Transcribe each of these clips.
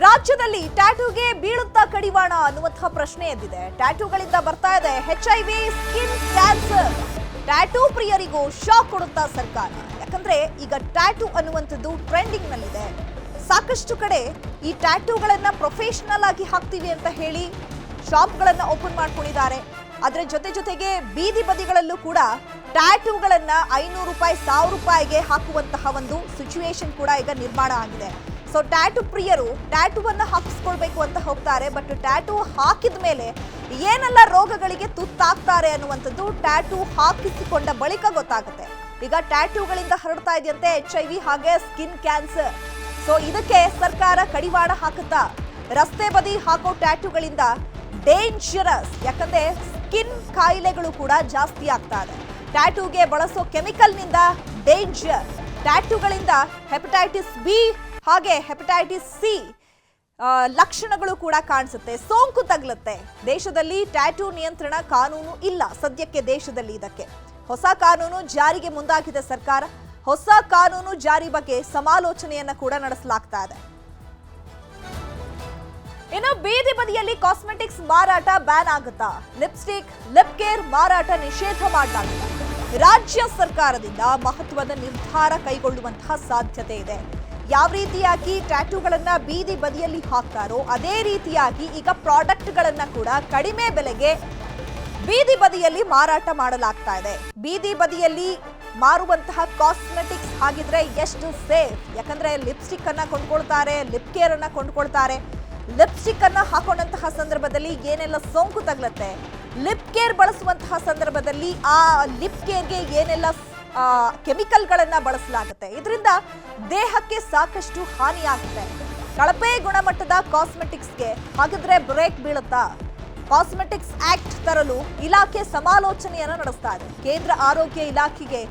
ರಾಜ್ಯದಲ್ಲಿ ಟ್ಯಾಟೂಗೆ ಬೀಳುತ್ತಾ ಕಡಿವಾಣ ಅನ್ನುವಂತಹ ಪ್ರಶ್ನೆ ಎದ್ದಿದೆ. ಟ್ಯಾಟೂಗಳಿಂದ ಬರ್ತಾ ಇದೆ H I V skin cancer tattoo ಪ್ರಿಯರಿಗೂ shock ಕೊಡುತ್ತಾ ಸರ್ಕಾರ. ಯಾಕಂದ್ರೆ ಈಗ ಟ್ಯಾಟೂ ಅನ್ನುವಂಥದ್ದು ಟ್ರೆಂಡಿಂಗ್ ನಲ್ಲಿದೆ ಸಾಕಷ್ಟು ಕಡೆ ಈ ಟ್ಯಾಟೂಗಳನ್ನ ಪ್ರೊಫೆಷನಲ್ ಆಗಿ ಹಾಕ್ತೀವಿ ಅಂತ ಹೇಳಿ ಶಾಪ್ಗಳನ್ನ ಓಪನ್ ಮಾಡ್ಕೊಂಡಿದ್ದಾರೆ. ಅದರ ಜೊತೆ ಜೊತೆಗೆ ಬೀದಿ ಬದಿಗಳಲ್ಲೂ ಕೂಡ ಟ್ಯಾಟೂಗಳನ್ನ ಐನೂರು ರೂಪಾಯಿ, ಸಾವಿರ ರೂಪಾಯಿಗೆ ಹಾಕುವಂತಹ ಒಂದು ಸಿಚುವೇಶನ್ ಕೂಡ ಈಗ ನಿರ್ಮಾಣ ಆಗಿದೆ. ಸೊ ಟ್ಯಾಟು ಪ್ರಿಯರು ಟ್ಯಾಟುವನ್ನು ಹಾಕಿಸ್ಕೊಳ್ಬೇಕು ಅಂತ ಹೋಗ್ತಾರೆ ಬಟ್ ಟ್ಯಾಟು ಹಾಕಿದ ಮೇಲೆ ಏನೆಲ್ಲ ರೋಗಗಳಿಗೆ ತುತ್ತಾಗ್ತಾರೆ ಅನ್ನುವಂಥದ್ದು ಟ್ಯಾಟೂ ಹಾಕಿಸಿಕೊಂಡ ಬಳಿಕ ಗೊತ್ತಾಗುತ್ತೆ. ಈಗ ಟ್ಯಾಟೂಗಳಿಂದ ಹರಡ್ತಾ ಇದೆಯಂತೆ ಎಚ್ ಐ ವಿ ಹಾಗೆ ಸ್ಕಿನ್ ಕ್ಯಾನ್ಸರ್ ಸೊ ಇದಕ್ಕೆ ಸರ್ಕಾರ ಕಡಿವಾಣ ಹಾಕುತ್ತಾ? ರಸ್ತೆ ಬದಿ ಹಾಕೋ ಟ್ಯಾಟೂಗಳಿಂದ ಡೇಂಜರಸ್ ಯಾಕಂದ್ರೆ ಸ್ಕಿನ್ ಕಾಯಿಲೆಗಳು ಕೂಡ ಜಾಸ್ತಿ ಆಗ್ತಾ ಇದೆ. ಟ್ಯಾಟೂಗೆ ಬಳಸೋ ಕೆಮಿಕಲ್ನಿಂದ ಡೇಂಜರ್ ಟ್ಯಾಟೂಗಳಿಂದ ಹೆಪಟೈಟಿಸ್ ಬಿ ಹಾಗೆ ಹೆಪಟೈಟಿಸ್ ಸಿ ಲಕ್ಷಣಗಳು ಕೂಡ ಕಾಣಿಸುತ್ತೆ. ಸೋಂಕು ತಗಲುತ್ತೆ. ದೇಶದಲ್ಲಿ ಟ್ಯಾಟೂ ನಿಯಂತ್ರಣ ಕಾನೂನು ಇಲ್ಲ. ಸದ್ಯಕ್ಕೆ ದೇಶದಲ್ಲಿ ಇದಕ್ಕೆ. ಹೊಸ ಕಾನೂನು ಜಾರಿಗೆ ಮುಂದಾಗಿದೆ ಸರ್ಕಾರ. ಹೊಸ ಕಾನೂನು ಜಾರಿ ಬಗ್ಗೆ ಸಮಾಲೋಚನೆಯನ್ನ ಕೂಡ ನಡೆಸಲಾಗ್ತಾ ಇದೆ. ಇನ್ನು ಬೀದಿ ಬದಿಯಲ್ಲಿ ಕಾಸ್ಮೆಟಿಕ್ಸ್ ಮಾರಾಟ ಬ್ಯಾನ್ ಆಗುತ್ತಾ? ಲಿಪ್ಸ್ಟಿಕ್, ಲಿಪ್ ಕೇರ್ ಮಾರಾಟ ನಿಷೇಧ ಮಾಡಲಾಗುತ್ತಾ ರಾಜ್ಯ ಸರ್ಕಾರದಿಂದ ಮಹತ್ವದ ನಿರ್ಧಾರ ಕೈಗೊಳ್ಳುವಂತಹ ಸಾಧ್ಯತೆ ಇದೆ. ಯಾವ ರೀತಿಯಾಗಿ ಟ್ಯಾಟೂಗಳನ್ನ ಬೀದಿ ಬದಿಯಲ್ಲಿ ಹಾಕ್ತಾರೋ ಅದೇ ರೀತಿಯಾಗಿ ಈಗ ಪ್ರಾಡಕ್ಟ್ಗಳನ್ನ ಕೂಡ ಕಡಿಮೆ ಬೆಲೆಗೆ ಬೀದಿ ಬದಿಯಲ್ಲಿ ಮಾರಾಟ ಮಾಡಲಾಗ್ತಾ ಇದೆ. ಬೀದಿ ಬದಿಯಲ್ಲಿ ಮಾರುವಂತಹ ಕಾಸ್ಮೆಟಿಕ್ಸ್ ಆಗಿದ್ರೆ ಎಷ್ಟು ಸೇಫ್? ಯಾಕಂದ್ರೆ ಲಿಪ್ಸ್ಟಿಕ್ ಅನ್ನ ಕೊಂಡ್ಕೊಳ್ತಾರೆ, ಲಿಪ್ ಕೇರ್ ಅನ್ನ ಕೊಂಡ್ಕೊಳ್ತಾರೆ. ಲಿಪ್ಸ್ಟಿಕ್ ಅನ್ನ ಹಾಕೊಂಡಂತಹ ಸಂದರ್ಭದಲ್ಲಿ ಏನೆಲ್ಲ ಸೋಂಕು ತಗಲತ್ತೆ? ಲಿಪ್ ಕೇರ್ ಬಳಸುವಂತಹ ಸಂದರ್ಭದಲ್ಲಿ ಆ ಲಿಪ್ ಕೇರ್ಗೆ ಏನೆಲ್ಲ ಕೆಮಿಕಲ್ಗಳನ್ನ ಬಳಸಲಾಗುತ್ತೆ. ಇದರಿಂದ ದೇಹಕ್ಕೆ ಸಾಕಷ್ಟು ಹಾನಿಯಾಗುತ್ತೆ. ಕಳಪೆ ಗುಣಮಟ್ಟದ ಕಾಸ್ಮೆಟಿಕ್ಸ್ಗೆ ಹಾಗಿದ್ರೆ ಬ್ರೇಕ್ ಬೀಳುತ್ತಾ? ಕಾಸ್ಮೆಟಿಕ್ಸ್ ಆಕ್ಟ್ ತರಲು ಇಲಾಖೆ ಸಮಾಲೋಚನೆಯನ್ನು ನಡೆಸ್ತಾ ಇದೆ. ಕೇಂದ್ರ ಆರೋಗ್ಯ ಇಲಾಖೆಗೆ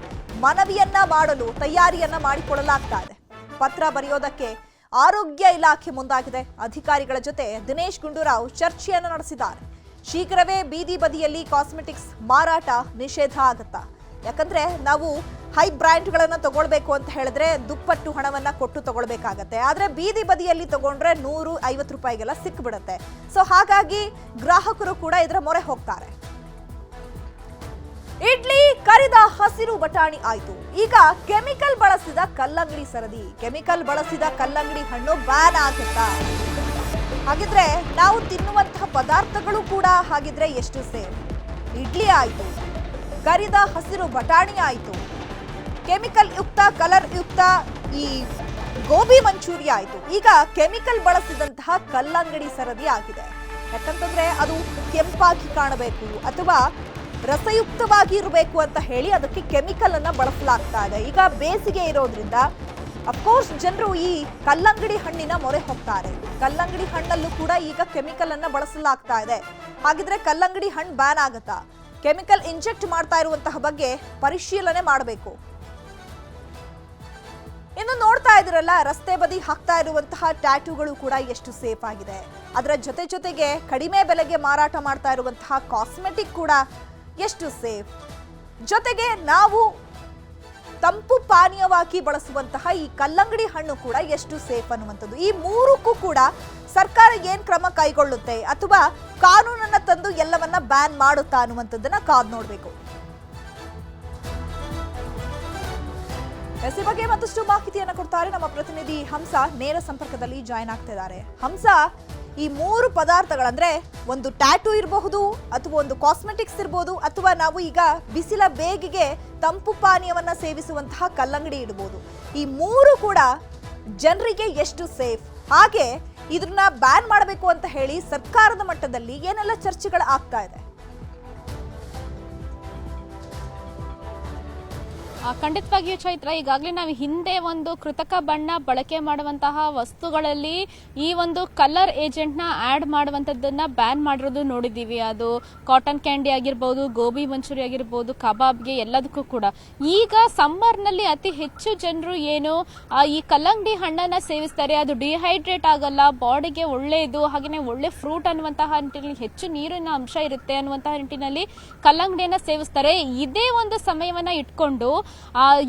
ಮನವಿಯನ್ನ ಮಾಡಲು ತಯಾರಿಯನ್ನ ಮಾಡಿಕೊಳ್ಳಲಾಗ್ತಾ ಇದೆ. ಪತ್ರ ಬರೆಯೋದಕ್ಕೆ ಆರೋಗ್ಯ ಇಲಾಖೆ ಮುಂದಾಗಿದೆ. ಅಧಿಕಾರಿಗಳ ಜೊತೆ ದಿನೇಶ್ ಗುಂಡೂರಾವ್ ಚರ್ಚೆಯನ್ನು ನಡೆಸಿದ್ದಾರೆ. ಶೀಘ್ರವೇ ಬೀದಿ ಬದಿಯಲ್ಲಿ ಕಾಸ್ಮೆಟಿಕ್ಸ್ ಮಾರಾಟ ನಿಷೇಧ ಆಗುತ್ತಾ? ಯಾಕಂದ್ರೆ ನಾವು ಹೈ ಬ್ರ್ಯಾಂಡ್ಗಳನ್ನು ತಗೊಳ್ಬೇಕು ಅಂತ ಹೇಳಿದ್ರೆ ದುಪ್ಪಟ್ಟು ಹಣವನ್ನ ಕೊಟ್ಟು ತಗೊಳ್ಬೇಕಾಗತ್ತೆ. ಆದ್ರೆ ಬೀದಿ ಬದಿಯಲ್ಲಿ ತಗೊಂಡ್ರೆ ನೂರು ಐವತ್ತು ರೂಪಾಯಿಗೆಲ್ಲ ಸಿಕ್ಬಿಡುತ್ತೆ. ಸೊ ಹಾಗಾಗಿ ಗ್ರಾಹಕರು ಕೂಡ ಇದರ ಮೊರೆ ಹೋಗ್ತಾರೆ. ಇಡ್ಲಿ ಕರಿದ ಹಸಿರು ಬಟಾಣಿ ಆಯ್ತು. ಈಗ ಕೆಮಿಕಲ್ ಬಳಸಿದ ಕಲ್ಲಂಗಡಿ ಸರದಿ. ಕೆಮಿಕಲ್ ಬಳಸಿದ ಕಲ್ಲಂಗಡಿ ಹಣ್ಣು ಬ್ಯಾನ್ ಆಗುತ್ತಾ? ಹಾಗಿದ್ರೆ ನಾವು ತಿನ್ನುವಂತಹ ಪದಾರ್ಥಗಳು ಕೂಡ ಹಾಗಿದ್ರೆ ಎಷ್ಟು ಸೇಫ್ ಇಡ್ಲಿ ಆಯ್ತು. ಕರಿದ ಹಸಿರು ಬಟಾಣಿ ಆಯಿತು. ಕೆಮಿಕಲ್ ಯುಕ್ತ, ಕಲರ್ ಯುಕ್ತ ಈ ಗೋಬಿ ಮಂಚೂರಿ ಆಯಿತು. ಈಗ ಕೆಮಿಕಲ್ ಬಳಸಿದಂತಹ ಕಲ್ಲಂಗಡಿ ಸರದಿ ಆಗಿದೆ. ಯಾಕಂತಂದ್ರೆ ಅದು ಕೆಂಪಾಗಿ ಕಾಣಬೇಕು ಅಥವಾ ರಸಯುಕ್ತವಾಗಿ ಇರಬೇಕು ಅಂತ ಹೇಳಿ ಅದಕ್ಕೆ ಕೆಮಿಕಲ್ ಅನ್ನ ಬಳಸಲಾಗ್ತಾ ಇದೆ. ಈಗ ಬೇಸಿಗೆ ಇರೋದ್ರಿಂದ ಅಫ್ಕೋರ್ಸ್ ಜನರು ಈ ಕಲ್ಲಂಗಡಿ ಹಣ್ಣಿನ ಮೊರೆ ಹೋಗ್ತಾರೆ. ಕಲ್ಲಂಗಡಿ ಹಣ್ಣಲ್ಲೂ ಕೂಡ ಈಗ ಕೆಮಿಕಲ್ ಅನ್ನ ಬಳಸಲಾಗ್ತಾ ಇದೆ. ಹಾಗಿದ್ರೆ ಕಲ್ಲಂಗಡಿ ಹಣ್ಣು ಬ್ಯಾನ್ ಆಗುತ್ತಾ? ಕೆಮಿಕಲ್ ಇಂಜೆಕ್ಟ್ ಮಾಡ್ತಾ ಇರುವಂತಹ ಬಗ್ಗೆ ಪರಿಶೀಲನೆ ಮಾಡಬೇಕು. ಇನ್ನು ನೋಡ್ತಾ ಇದ್ರಲ್ಲ ರಸ್ತೆ ಬದಿ ಹಾಕ್ತಾ ಇರುವಂತಹ ಟ್ಯಾಟೂಗಳು ಕೂಡ ಎಷ್ಟು ಸೇಫ್ ಆಗಿದೆ. ಅದರ ಜೊತೆ ಜೊತೆಗೆ ಕಡಿಮೆ ಬೆಲೆಗೆ ಮಾರಾಟ ಮಾಡ್ತಾ ಇರುವಂತಹ ಕಾಸ್ಮೆಟಿಕ್ ಕೂಡ ಎಷ್ಟು ಸೇಫ್. ಜೊತೆಗೆ ನಾವು ತಂಪು ಪಾನೀಯವಾಗಿ ಬಳಸುವಂತಹ ಈ ಕಲ್ಲಂಗಡಿ ಹಣ್ಣು ಕೂಡ ಎಷ್ಟು ಸೇಫ್ ಅನ್ನುವಂಥದ್ದು. ಈ ಮೂರಕ್ಕೂ ಕೂಡ ಸರ್ಕಾರ ಏನ್ ಕ್ರಮ ಕೈಗೊಳ್ಳುತ್ತೆ ಅಥವಾ ಕಾನೂನನ್ನ ತಂದು ಎಲ್ಲವನ್ನ ಬ್ಯಾನ್ ಮಾಡುತ್ತಾ ಅನ್ನುವಂಥದ್ದನ್ನ ಕಾದ್ ನೋಡಬೇಕು. ಎಸ್ ಈ ಬಗ್ಗೆ ಮತ್ತಷ್ಟು ಮಾಹಿತಿಯನ್ನು ಕೊಡ್ತಾರೆ ನಮ್ಮ ಪ್ರತಿನಿಧಿ ಹಂಸ ನೇರ ಸಂಪರ್ಕದಲ್ಲಿ ಜಾಯ್ನ್ ಆಗ್ತಿದ್ದಾರೆ ಹಂಸ, ಈ ಮೂರು ಪದಾರ್ಥಗಳಂದ್ರೆ ಒಂದು ಟ್ಯಾಟೂ ಇರಬಹುದು ಅಥವಾ ಒಂದು ಕಾಸ್ಮೆಟಿಕ್ಸ್ ಇರಬಹುದು ಅಥವಾ ನಾವು ಈಗ ಬಿಸಿಲ ಬೇಗಿಗೆ ತಂಪು ಪಾನೀಯವನ್ನ ಸೇವಿಸುವಂತಹ ಕಲ್ಲಂಗಡಿ ಇಡಬಹುದು ಈ ಮೂರು ಕೂಡ ಜನರಿಗೆ ಎಷ್ಟು ಸೇಫ್ ಹಾಗೆ ಇದನ್ನ ಬ್ಯಾನ್ ಮಾಡಬೇಕು ಅಂತ ಹೇಳಿ ಸರ್ಕಾರದ ಮಟ್ಟದಲ್ಲಿ ಏನೆಲ್ಲ ಚರ್ಚೆಗಳು ಆಗ್ತಾ ಇದೆ? ಖಂಡಿತವಾಗಿಯೂ ಚೈತ್ರ, ಈಗಾಗಲೇ ನಾವು ಹಿಂದೆ ಒಂದು ಕೃತಕ ಬಣ್ಣ ಬಳಕೆ ಮಾಡುವಂತಹ ವಸ್ತುಗಳಲ್ಲಿ ಈ ಒಂದು ಕಲರ್ ಏಜೆಂಟ್ನ ಆ್ಯಡ್ ಮಾಡುವಂಥದ್ದನ್ನು ಬ್ಯಾನ್ ಮಾಡಿರೋದು ನೋಡಿದ್ದೀವಿ. ಅದು ಕಾಟನ್ ಕ್ಯಾಂಡಿ ಆಗಿರ್ಬೋದು, ಗೋಬಿ ಮಂಚೂರಿ ಆಗಿರ್ಬೋದು, ಕಬಾಬ್ಗೆ ಎಲ್ಲದಕ್ಕೂ ಕೂಡ. ಈಗ ಸಮ್ಮರ್ನಲ್ಲಿ ಅತಿ ಹೆಚ್ಚು ಜನರು ಏನು ಈ ಕಲ್ಲಂಗಡಿ ಹಣ್ಣನ್ನು ಸೇವಿಸ್ತಾರೆ. ಅದು ಡಿಹೈಡ್ರೇಟ್ ಆಗಲ್ಲ, ಬಾಡಿಗೆ ಒಳ್ಳೆಯದು ಹಾಗೆಯೇ ಒಳ್ಳೆ ಫ್ರೂಟ್ ಅನ್ನುವಂತಹ ನಿಟ್ಟಿನಲ್ಲಿ ಹೆಚ್ಚು ನೀರಿನ ಅಂಶ ಇರುತ್ತೆ ಅನ್ನುವಂತಹ ನಿಟ್ಟಿನಲ್ಲಿ ಕಲ್ಲಂಗಡಿಯನ್ನು ಸೇವಿಸ್ತಾರೆ. ಇದೇ ಒಂದು ಸಮಯವನ್ನು ಇಟ್ಕೊಂಡು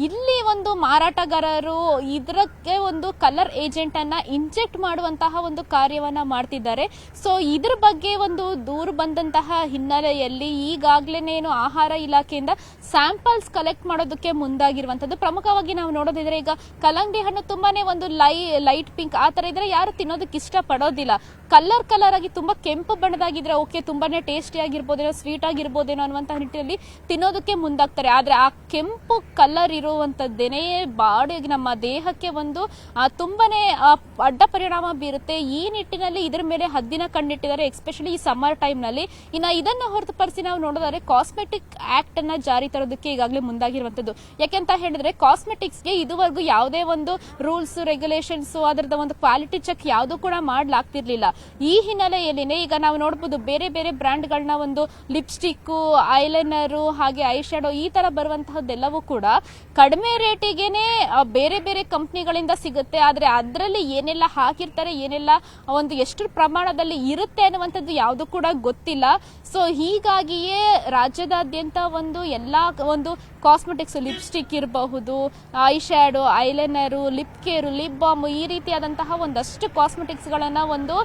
ಇಲ್ಲಿ ಒಂದು ಮಾರಾಟಗಾರರು ಇದಕ್ಕೆ ಒಂದು ಕಲರ್ ಏಜೆಂಟ್ ಅನ್ನ ಇಂಜೆಕ್ಟ್ ಮಾಡುವಂತಹ ಒಂದು ಕಾರ್ಯವನ್ನ ಮಾಡ್ತಿದ್ದಾರೆ. ಸೊ ಇದ್ರ ಬಗ್ಗೆ ಒಂದು ದೂರು ಬಂದಂತಹ ಹಿನ್ನೆಲೆಯಲ್ಲಿ ಈಗಾಗಲೇ ಏನು ಆಹಾರ ಇಲಾಖೆಯಿಂದ ಸ್ಯಾಂಪಲ್ಸ್ ಕಲೆಕ್ಟ್ ಮಾಡೋದಕ್ಕೆ ಮುಂದಾಗಿರುವಂತದ್ದು ಪ್ರಮುಖವಾಗಿ ನಾವು ನೋಡೋದಿದ್ರೆ ಈಗ ಕಲಂಗಡಿ ಹಣ್ಣು ತುಂಬಾನೇ ಒಂದು ಲೈ ಲೈಟ್ ಪಿಂಕ್ ಆ ತರ ಇದ್ರೆ ಯಾರು ತಿನ್ನೋದಕ್ಕೆ ಇಷ್ಟ ಪಡೋದಿಲ್ಲ ಕಲರ್ ಕಲರ್ ಆಗಿ ತುಂಬಾ ಕೆಂಪು ಬಣ್ಣದಾಗಿದ್ರೆ ಓಕೆ, ತುಂಬಾನೇ ಟೇಸ್ಟಿ ಆಗಿರ್ಬೋದೇನೋ ಸ್ವೀಟ್ ಆಗಿರ್ಬೋದೇನೋ ಅನ್ನುವಂತಹ ನಿಟ್ಟಿನಲ್ಲಿ ತಿನ್ನೋದಕ್ಕೆ ಮುಂದಾಗ್ತಾರೆ. ಆದ್ರೆ ಆ ಕೆಂಪು ಕಲರ್ ಇರುವಂತದ್ದೇನೆ ಬಾಡಿಗೆ ನಮ್ಮ ದೇಹಕ್ಕೆ ಒಂದು ತುಂಬಾನೇ ಅಡ್ಡ ಪರಿಣಾಮ ಬೀರುತ್ತೆ. ಈ ನಿಟ್ಟಿನಲ್ಲಿ ಇದ್ರ ಮೇಲೆ ಹದ್ದಿನ ಕಣ್ಣಿಟ್ಟಿದ್ದಾರೆ ಎಸ್ಪೆಷಲಿ ಈ ಸಮ್ಮರ್ ಟೈಮ್ನಲ್ಲಿ. ಇನ್ನ ಇದನ್ನ ಹೊರತುಪಡಿಸಿ ನಾವು ನೋಡೋದಾದ್ರೆ ಕಾಸ್ಮೆಟಿಕ್ ಆಕ್ಟ್ ಅನ್ನ ಜಾರಿ ತರೋದಕ್ಕೆ ಈಗಾಗಲೇ ಮುಂದಾಗಿರುವಂತದ್ದು. ಯಾಕೆಂತ ಹೇಳಿದ್ರೆ ಕಾಸ್ಮೆಟಿಕ್ಸ್ಗೆ ಇದುವರೆಗೂ ಯಾವುದೇ ಒಂದು ರೂಲ್ಸ್ ರೆಗ್ಯುಲೇಷನ್ಸ್ ಅದರದ ಒಂದು ಕ್ವಾಲಿಟಿ ಚೆಕ್ ಯಾವುದು ಕೂಡ ಮಾಡ್ಲಾಗ್ತಿರ್ಲಿಲ್ಲ. ಈ ಹಿನ್ನೆಲೆಯಲ್ಲಿನೇ ಈಗ ನಾವು ನೋಡಬಹುದು ಬೇರೆ ಬೇರೆ ಬ್ರ್ಯಾಂಡ್ಗಳನ್ನ ಒಂದು ಲಿಪ್ಸ್ಟಿಕ್ಕು, ಐಲೈನರು, ಹಾಗೆ ಐ ಶ್ಯಾಡೋ ಈ ತರ ಬರುವಂತಹದ್ದೆಲ್ಲವೂ ಕೂಡ ಕಡಿಮೆ ರೇಟಿಗೆನೆ ಬೇರೆ ಬೇರೆ ಕಂಪ್ನಿಗಳಿಂದ ಸಿಗುತ್ತೆ. ಆದರೆ ಅದರಲ್ಲಿ ಏನೆಲ್ಲ ಹಾಕಿರ್ತಾರೆ, ಏನೆಲ್ಲ ಒಂದು ಎಷ್ಟು ಪ್ರಮಾಣದಲ್ಲಿ ಇರುತ್ತೆ ಅನ್ನುವಂಥದ್ದು ಯಾವುದು ಕೂಡ ಗೊತ್ತಿಲ್ಲ. ಸೊ, ಹೀಗಾಗಿಯೇ ರಾಜ್ಯದಾದ್ಯಂತ ಒಂದು ಎಲ್ಲಾ ಒಂದು ಕಾಸ್ಮೆಟಿಕ್ಸ್ ಲಿಪ್ಸ್ಟಿಕ್ ಇರಬಹುದು eye shadow eyeliner, lip care, lip balm ಈ ರೀತಿಯಾದಂತಹ ಒಂದಷ್ಟು ಕಾಸ್ಮೆಟಿಕ್ಸ್ ಗಳನ್ನ ಒಂದು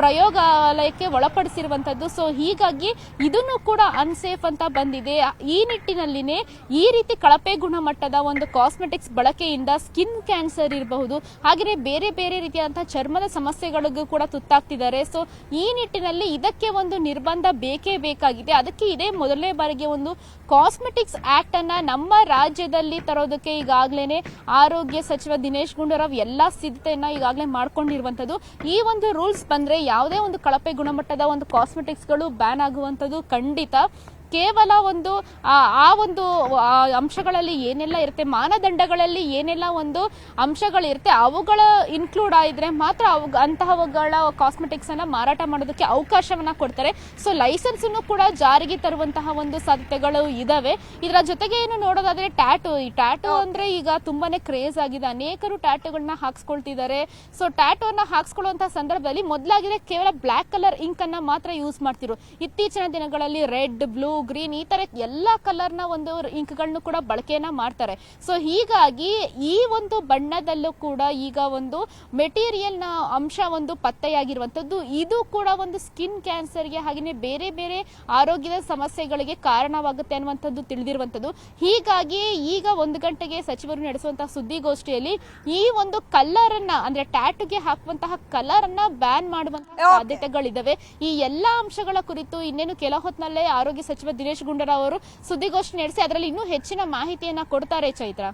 ಪ್ರಯೋಗಾಲಯಕ್ಕೆ ಒಳಪಡಿಸಿರುವಂತದ್ದು. ಸೊ ಹೀಗಾಗಿ ಇದನ್ನು ಕೂಡ ಅನ್ಸೇಫ್ ಅಂತ ಬಂದಿದೆ. ಈ ನಿಟ್ಟಿನಲ್ಲಿನೇ ಈ ರೀತಿ ಕಳಪೆ ಗುಣಮಟ್ಟದ ಒಂದು ಕಾಸ್ಮೆಟಿಕ್ಸ್ ಬಳಕೆಯಿಂದ ಸ್ಕಿನ್ ಕ್ಯಾನ್ಸರ್ ಇರಬಹುದು ಹಾಗೆಯೇ ಬೇರೆ ಬೇರೆ ರೀತಿಯಾದಂತಹ ಚರ್ಮದ ಸಮಸ್ಯೆಗಳಿಗೂ ಕೂಡ ತುತ್ತಾಗ್ತಿದ್ದಾರೆ. ಸೊ ಈ ನಿಟ್ಟಿನಲ್ಲಿ ಇದಕ್ಕೆ ಒಂದು ನಿರ್ಬಂಧ ಬೇಕೇ ಬೇಕಾಗಿದೆ. ಅದಕ್ಕೆ ಇದೇ ಮೊದಲನೇ ಬಾರಿಗೆ ಒಂದು ಕಾಸ್ಮೆಟಿಕ್ಸ್ ಆಕ್ಟ್ ಅನ್ನ ನಮ್ಮ ರಾಜ್ಯದಲ್ಲಿ ತರೋದಕ್ಕೆ ಈಗಾಗಲೇ ಆರೋಗ್ಯ ಸಚಿವ ದಿನೇಶ್ ಗುಂಡೂರಾವ್ ಎಲ್ಲಾ ಸಿದ್ಧತೆಯನ್ನ ಈಗಾಗಲೇ ಮಾಡ್ಕೊಂಡಿರುವಂತದ್ದು. ಈ ಒಂದು ರೂಲ್ಸ್ ಬಂದ್ರೆ ಯಾವುದೇ ಒಂದು ಕಳಪೆ ಗುಣಮಟ್ಟದ ಒಂದು ಕಾಸ್ಮೆಟಿಕ್ಸ್ಗಳು ಬ್ಯಾನ್ ಆಗುವಂತದ್ದು ಖಂಡಿತ. ಕೇವಲ ಒಂದು ಆ ಒಂದು ಅಂಶಗಳಲ್ಲಿ ಏನೆಲ್ಲ ಇರುತ್ತೆ ಮಾನದಂಡಗಳಲ್ಲಿ ಏನೆಲ್ಲ ಒಂದು ಅಂಶಗಳಿರುತ್ತೆ ಅವುಗಳ ಇನ್ಕ್ಲೂಡ್ ಆಗಿದ್ರೆ ಮಾತ್ರ ಅವು ಅಂತಹವುಗಳ ಕಾಸ್ಮೆಟಿಕ್ಸ್ ಅನ್ನ ಮಾರಾಟ ಮಾಡೋದಕ್ಕೆ ಅವಕಾಶವನ್ನ ಕೊಡ್ತಾರೆ. ಸೊ ಲೈಸೆನ್ಸ್ ಕೂಡ ಜಾರಿಗೆ ತರುವಂತಹ ಒಂದು ಸಾಧ್ಯತೆಗಳು ಇದಾವೆ. ಇದರ ಜೊತೆಗೆ ಏನು ನೋಡೋದಾದ್ರೆ ಟ್ಯಾಟು ಈ ಟ್ಯಾಟು ಅಂದ್ರೆ ಈಗ ತುಂಬಾನೇ ಕ್ರೇಜ್ ಆಗಿದೆ. ಅನೇಕರು ಟ್ಯಾಟುಗಳನ್ನ ಹಾಕ್ಸ್ಕೊಳ್ತಿದ್ದಾರೆ. ಸೊ ಟ್ಯಾಟು ಅನ್ನ ಹಾಕ್ಸ್ಕೊಳ್ಳುವಂತಹ ಸಂದರ್ಭದಲ್ಲಿ ಮೊದಲಾಗಿದೆ ಕೇವಲ ಬ್ಲಾಕ್ ಕಲರ್ ಇಂಕ್ ಅನ್ನ ಮಾತ್ರ ಯೂಸ್ ಮಾಡ್ತಿರು ಇತ್ತೀಚಿನ ದಿನಗಳಲ್ಲಿ ರೆಡ್ ಬ್ಲೂ ಗ್ರೀನ್ ಈ ತರ ಎಲ್ಲಾ ಕಲರ್ನ ಒಂದು ಇಂಕ್ಗಳನ್ನು ಕೂಡ ಬಳಕೆನ ಮಾಡ್ತಾರೆ. ಸೊ ಹೀಗಾಗಿ ಈ ಒಂದು ಬಣ್ಣದಲ್ಲೂ ಕೂಡ ಈಗ ಒಂದು ಮೆಟೀರಿಯಲ್ನ ಅಂಶ ಒಂದು ಪತ್ತೆಯಾಗಿರುವಂತದ್ದು ಇದು ಕೂಡ ಒಂದು ಸ್ಕಿನ್ ಕ್ಯಾನ್ಸರ್ಗೆ ಹಾಗೆ ಬೇರೆ ಬೇರೆ ಆರೋಗ್ಯದ ಸಮಸ್ಯೆಗಳಿಗೆ ಕಾರಣವಾಗುತ್ತೆ ಅನ್ನುವಂಥದ್ದು ತಿಳಿದಿರುವಂತದ್ದು ಹೀಗಾಗಿ ಈಗ ಒಂದು ಗಂಟೆಗೆ ಸಚಿವರು ನಡೆಸುವಂತಹ ಸುದ್ದಿಗೋಷ್ಠಿಯಲ್ಲಿ ಈ ಒಂದು ಕಲರ್ ಅನ್ನ ಅಂದ್ರೆ ಟ್ಯಾಟುಗೆ ಹಾಕುವಂತಹ ಕಲರ್ ಅನ್ನ ಬ್ಯಾನ್ ಮಾಡುವಂತಹ. ಸಾಧ್ಯತೆಗಳಿದಾವೆ. ಈ ಎಲ್ಲಾ ಅಂಶಗಳ ಕುರಿತು ಇನ್ನೇನು ಕೆಲ ಹೊತ್ತಿನಲ್ಲೇ ಆರೋಗ್ಯ ಸಚಿವ ದಿನೇಶ್ ಗುಂಡೂರಾವ್ ಅವರು ಸುದ್ದಿಗೋಷ್ಠಿ ನಡೆಸಿ ಅದರಲ್ಲಿ ಇನ್ನೂ ಹೆಚ್ಚಿನ ಮಾಹಿತಿಯನ್ನ ಕೊಡ್ತಾರೆ ಚೈತ್ರ.